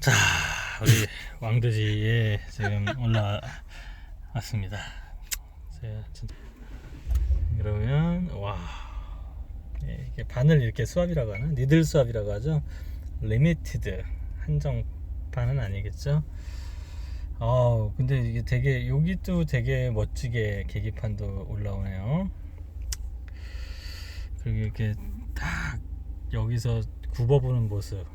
자, 우리 왕돼지에 지금 올라왔습니다. 진짜 그러면 와 예, 이게 바늘 이렇게 수압이라고 하나? 니들 수압이라고 하죠. 리미티드 한정판은 아니겠죠. 어 근데 이게 되게 여기도 되게 멋지게 계기판도 올라오네요. 그리고 이렇게 딱 여기서 굽어보는 모습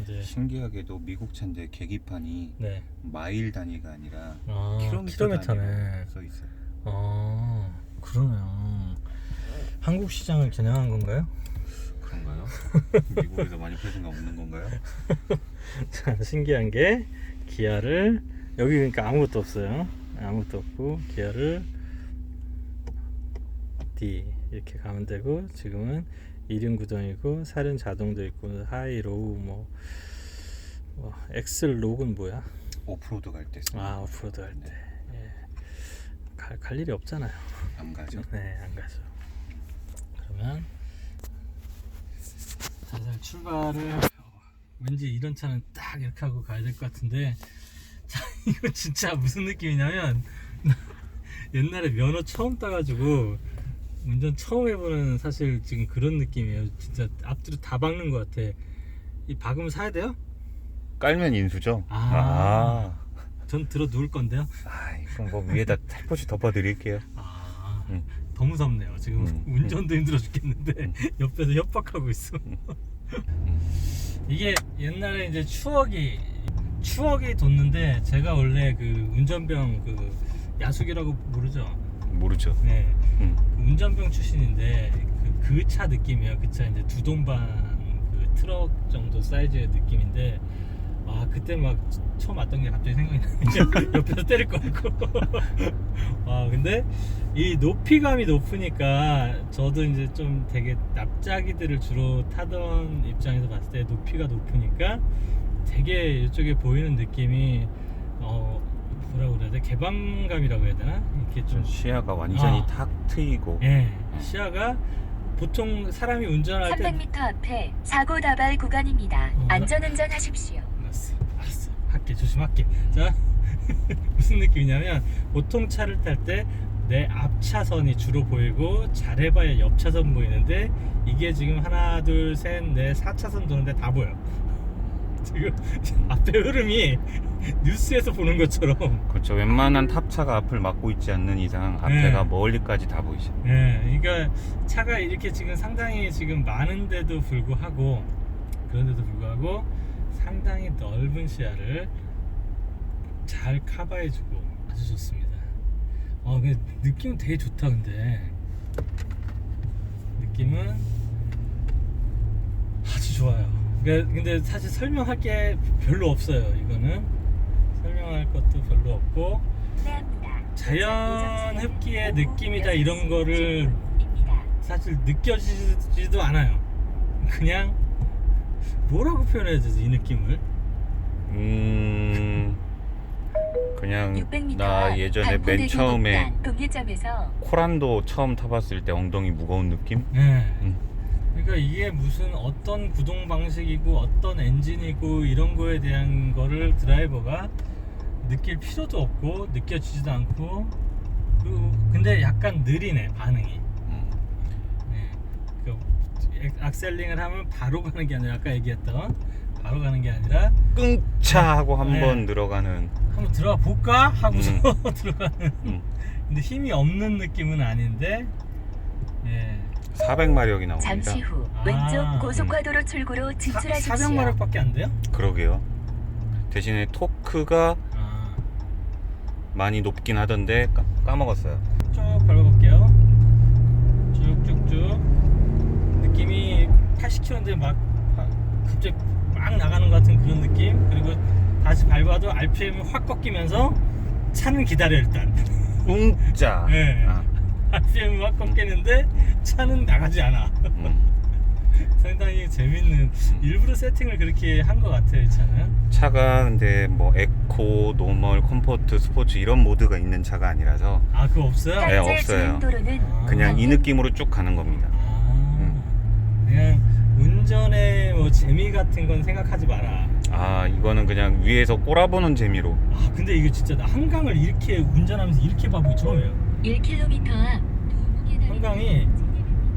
이제 신기하게도 미국 차인데 계기판이 네. 마일 단위가 아니라 아, 킬로미터. 단위로 써 있어요. 아, 그러네요. 한국 시장을 겨냥한 건가요? 그런가요? 미국에서 많이 거 없는 건가요? 자, 신기한 게 기아를 여기 그러니까 아무것도 없어요. 아무것도 없고 기아를 D 이렇게 가면 되고 지금은 2륜 구동이고 살은 자동도 있고 하이 로우 뭐, 뭐 엑셀 록은 뭐야? 오프로드 갈 때 아 오프로드 할 때. 예. 갈, 갈 일이 없잖아요. 안 가죠. 네, 안 가죠. 그러면 살살 출발을 왠지 이런 차는 딱 이렇게 하고 가야 될 것 같은데 자, 이거 진짜 무슨 느낌이냐면 옛날에 면허 처음 따가지고 운전 처음 해보는 사실 지금 그런 느낌이에요. 진짜 앞뒤로 다 박는 것 같아. 이 박으면 사야 돼요? 깔면 인수죠. 아. 전 들어 누울 건데요. 아, 그럼 뭐 위에다 살포시 덮어드릴게요. 아, 음. 더 무섭네요. 지금 음. 운전도 힘들어 죽겠는데 옆에서 협박하고 있어. 이게 옛날에 이제 추억이 추억이 돋는데 제가 원래 그 운전병 그 야숙이라고 부르죠. 모르죠. 네, 음. 그 운전병 출신인데 그 차 느낌이에요. 그 차 이제 두 동반 그 트럭 정도 사이즈의 느낌인데 아 그때 막 처음 왔던 게 갑자기 생각이 나요. 옆에서 때릴 거 같고. 아 근데 이 높이감이 높으니까 저도 이제 좀 되게 납작이들을 주로 타던 입장에서 봤을 때 높이가 높으니까 되게 이쪽에 보이는 느낌이 어 뭐라고 그래야 돼 개방감이라고 해야 되나 이렇게 좀 시야가 완전히 아. 탁 트이고 예, 시야가 보통 사람이 운전할 때 300m 앞에 사고 다발 구간입니다. 어, 안전운전 하십시오. 알았어, 알았어, 할게 조심할게. 자, 무슨 느낌이냐면 보통 차를 탈 때 내 앞차선이 주로 보이고 잘해봐야 옆차선 보이는데 이게 지금 하나, 둘, 셋, 넷, 4차선 도는데 다 보여. 지금 앞에 흐름이 뉴스에서 보는 것처럼 그렇죠. 웬만한 탑차가 앞을 막고 있지 않는 이상 앞에가 네. 멀리까지 다 보이죠. 예, 그러니까 차가 이렇게 지금 상당히 지금 많은데도 불구하고 그런데도 불구하고 상당히 넓은 시야를 잘 커버해주고 아주 좋습니다. 어, 근데 느낌 되게 좋다 근데 느낌은 아주 좋아요. 그러니까 근데 사실 설명할 게 별로 없어요. 이거는 설명할 것도 별로 없고. 자연 흡기의 느낌이다 이런 거를. 사실 느껴지지도 않아요. 그냥 뭐라고 표현해야 되지 이 느낌을? 음, 그냥 600m 나 예전에 맨 처음에 코란도 처음 타봤을 때 엉덩이 무거운 느낌? 네. 음. 그러니까 이게 무슨 어떤 구동 방식이고 어떤 엔진이고 이런 거에 대한 거를 드라이버가 느낄 필요도 없고 느껴지지도 않고 그리고 근데 약간 느리네 반응이. 음. 네. 그 액- 악셀링을 하면 바로 가는 게 아니라 아까 얘기했던 바로 가는 게 아니라 끙차 하고 한 네. 번 들어가는 한번 들어가 볼까 하고서 음. 들어가는. 음. 근데 힘이 없는 느낌은 아닌데 예 400마력이 나옵니다. 잠시 후 아. 왼쪽 고속화도로 출구로 진출하십시오. 400마력밖에 안 돼요? 그러게요. 대신에 토크가 아, 많이 높긴 하던데 까, 까먹었어요. 쭉 밟아볼게요 쭉쭉쭉 느낌이 80km인데 막 하- 갑자기 막 나가는 것 같은 그런 느낌 그리고 다시 밟아도 RPM이 확 꺾이면서 차는 기다려 일단 웅짜. 네. 아, RPM이 확 꺾이는데 차는 나가지 않아 음. 상당히 재밌는 일부러 세팅을 그렇게 한 것 같아요 이 차는 차가 근데 뭐 에코, 노멀, 컴포트, 스포츠 이런 모드가 있는 차가 아니라서 아 그거 없어요? 네, 없어요. 아. 그냥 이 느낌으로 쭉 가는 겁니다. 아, 그냥 운전의 뭐 재미 같은 건 생각하지 마라 아 이거는 그냥 위에서 꼬라보는 재미로 아 근데 이거 진짜 나 한강을 이렇게 운전하면서 이렇게 봐보기 처음이에요 1km 앞 도무게다리 한강이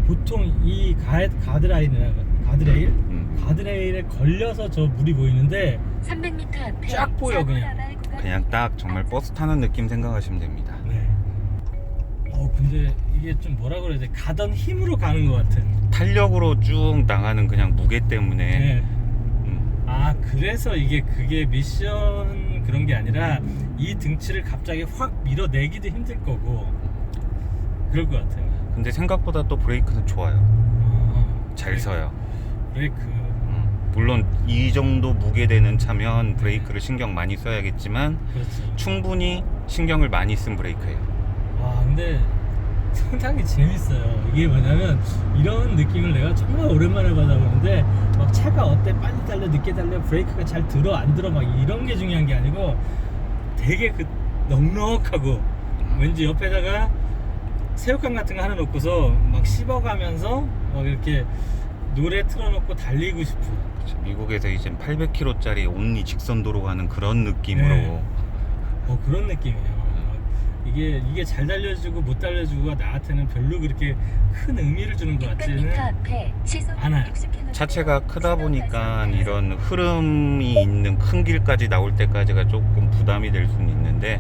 보통 이 가, 가드라인이나? 가드레일? 음. 가드레일에 걸려서 저 물이 보이는데 300m 앞에 쫙 보여, 그냥. 그냥 딱 정말 버스 타는 느낌 생각하시면 됩니다. 네. 어 근데 이게 좀 뭐라 그래야 돼? 가던 힘으로 가는 것 같은. 탄력으로 쭉 나가는 그냥 무게 때문에. 네. 음, 아 그래서 이게 그게 미션 그런 게 아니라 이 등치를 갑자기 확 밀어내기도 힘들 거고. 그럴 것 같아요 근데 생각보다 또 브레이크는 좋아요. 아, 잘 서요. 브레이크. 음, 물론 이 정도 무게 되는 차면 브레이크를 신경 많이 써야겠지만 그렇죠. 충분히 신경을 많이 쓴 브레이크예요. 와 근데 상당히 재밌어요. 이게 뭐냐면 이런 느낌을 내가 정말 오랜만에 받아보는데 막 차가 어때? 빨리 달려 늦게 달려? 브레이크가 잘 들어 안 들어? 막 이런 게 중요한 게 아니고 되게 그 넉넉하고 왠지 옆에다가 새우깡 같은 거 하나 놓고서 막 씹어가면서 막 이렇게 노래 틀어놓고 달리고 싶은 그쵸, 미국에서 이제 800km짜리 온리 직선 도로 가는 그런 느낌으로 네. 어 그런 느낌이에요. 이게 이게 잘 달려주고 못 달려주고가 나한테는 별로 그렇게 큰 의미를 주는 것 600m 같지는 앞에 시속 않아요. 60km 차체가 크다 보니까 이런 흐름이 있는 큰 길까지 나올 때까지가 조금 부담이 될 수는 있는데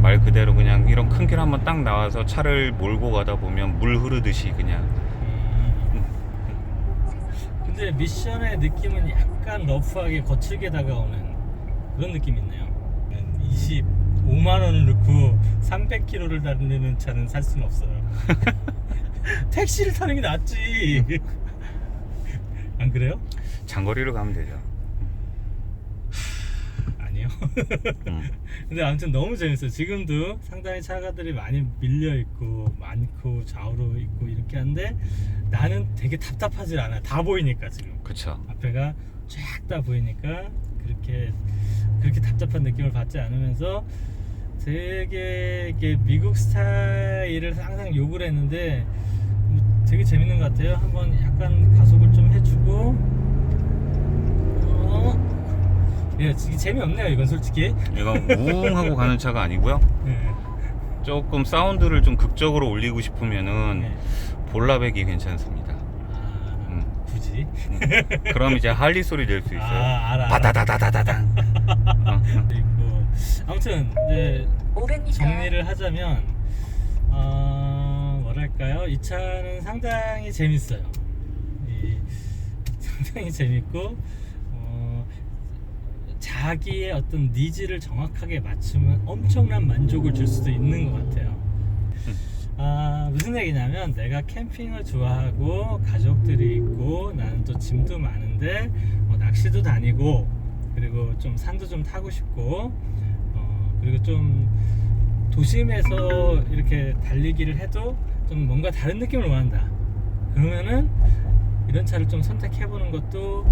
말 그대로 그냥 이런 큰 길 한번 딱 나와서 차를 몰고 가다 보면 물 흐르듯이 그냥 음. 근데 미션의 느낌은 약간 러프하게 거칠게 다가오는 그런 느낌이 있네요. 25만 원을 넣고 300km를 달리는 차는 살 수는 없어요. 택시를 타는 게 낫지. 안 그래요? 장거리로 가면 되죠. 아니요. 음. 근데 아무튼 너무 재밌어요. 지금도 상당히 차가들이 많이 밀려 있고 많고 좌우로 있고 이렇게 한데 나는 되게 답답하지 않아. 다 보이니까 지금 그쵸. 앞에가 쫙 다 보이니까 그렇게 그렇게 답답한 느낌을 받지 않으면서 되게 이게 미국 스타일을 항상 욕을 했는데 뭐 되게 재밌는 것 같아요. 한번 약간 가속을 좀 해주고 어, 예, 재미없네요. 이건 솔직히. 이건 우웅 하고 가는 차가 아니고요. 네. 조금 사운드를 좀 극적으로 올리고 싶으면은 네. 볼라백이 괜찮습니다. 아, 음. 굳이? 그럼 이제 할리 소리 낼 수 있어요. 아, 알아. 바다다다다다당. 어, 있고 아무튼 이제 500m 정리를 하자면 어, 뭐랄까요 이 차는 상당히 재밌어요 이, 상당히 재밌고 어, 자기의 어떤 니즈를 정확하게 맞추면 엄청난 만족을 줄 수도 있는 것 같아요. 아, 무슨 얘기냐면 내가 캠핑을 좋아하고 가족들이 있고 나는 또 짐도 많은데 뭐 낚시도 다니고 그리고 좀 산도 좀 타고 싶고 어, 그리고 좀 도심에서 이렇게 달리기를 해도 좀 뭔가 다른 느낌을 원한다. 그러면은 이런 차를 좀 선택해 보는 것도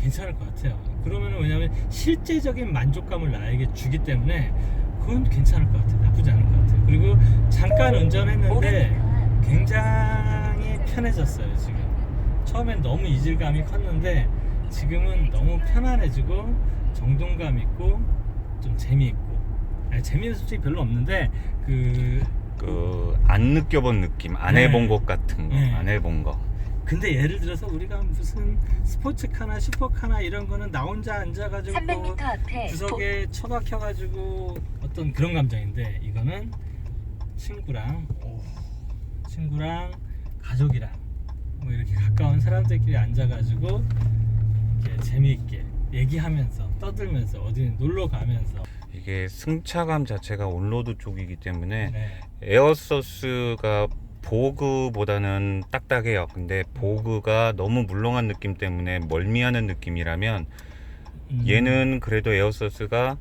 괜찮을 것 같아요 그러면은 왜냐면 실제적인 만족감을 나에게 주기 때문에 그건 괜찮을 것 같아요 나쁘지 않을 것 같아요 그리고 잠깐 운전했는데 500m 앞 굉장히 편해졌어요 지금 처음엔 너무 이질감이 컸는데 지금은 너무 편안해지고 정동감 있고 좀 재미있고 아니, 재미는 솔직히 별로 없는데 그 그 안 느껴본 느낌, 안 네. 해본 것 같은 거, 네. 안 해본 거. 근데 예를 들어서 우리가 무슨 스포츠카나 슈퍼카나 이런 거는 나 혼자 앉아가지고 300m 앞에 구석에 처박혀가지고 어떤 그런 감정인데 이거는 친구랑 오, 친구랑 가족이랑 뭐 이렇게 가까운 사람들끼리 앉아가지고 이렇게 재미있게 얘기하면서 떠들면서 어디 놀러 가면서 이게 승차감 자체가 온로드 쪽이기 때문에 네. 에어서스가 보그보다는 딱딱해요. 근데 보그가 너무 물렁한 느낌 때문에 멀미하는 느낌이라면 음, 얘는 그래도 에어서스가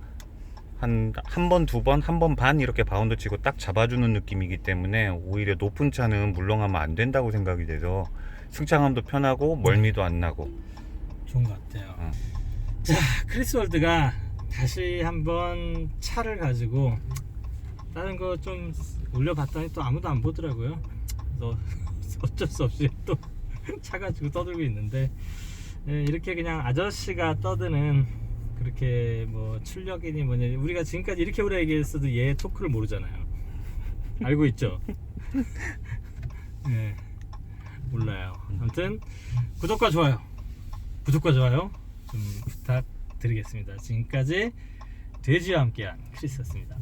한 한 번, 두 번, 한 번 반 이렇게 바운드 치고 딱 잡아주는 느낌이기 때문에 오히려 높은 차는 물렁하면 안 된다고 생각이 돼서 승차감도 편하고 멀미도 안 나고 좋은 것 같아요. 어. 자, 크리스월드가 다시 한번 차를 가지고 다른 거 좀 올려봤더니 또 아무도 안 보더라고요. 그래서 어쩔 수 없이 또 차 가지고 떠들고 있는데 예, 이렇게 그냥 아저씨가 떠드는 그렇게 뭐 출력이니 뭐니 우리가 지금까지 이렇게 오래 얘기했어도 얘 토크를 모르잖아요. 알고 있죠? 네, 몰라요. 아무튼 구독과 좋아요, 구독과 좋아요 좀 부탁드리겠습니다. 지금까지 돼지와 함께한 크리스였습니다.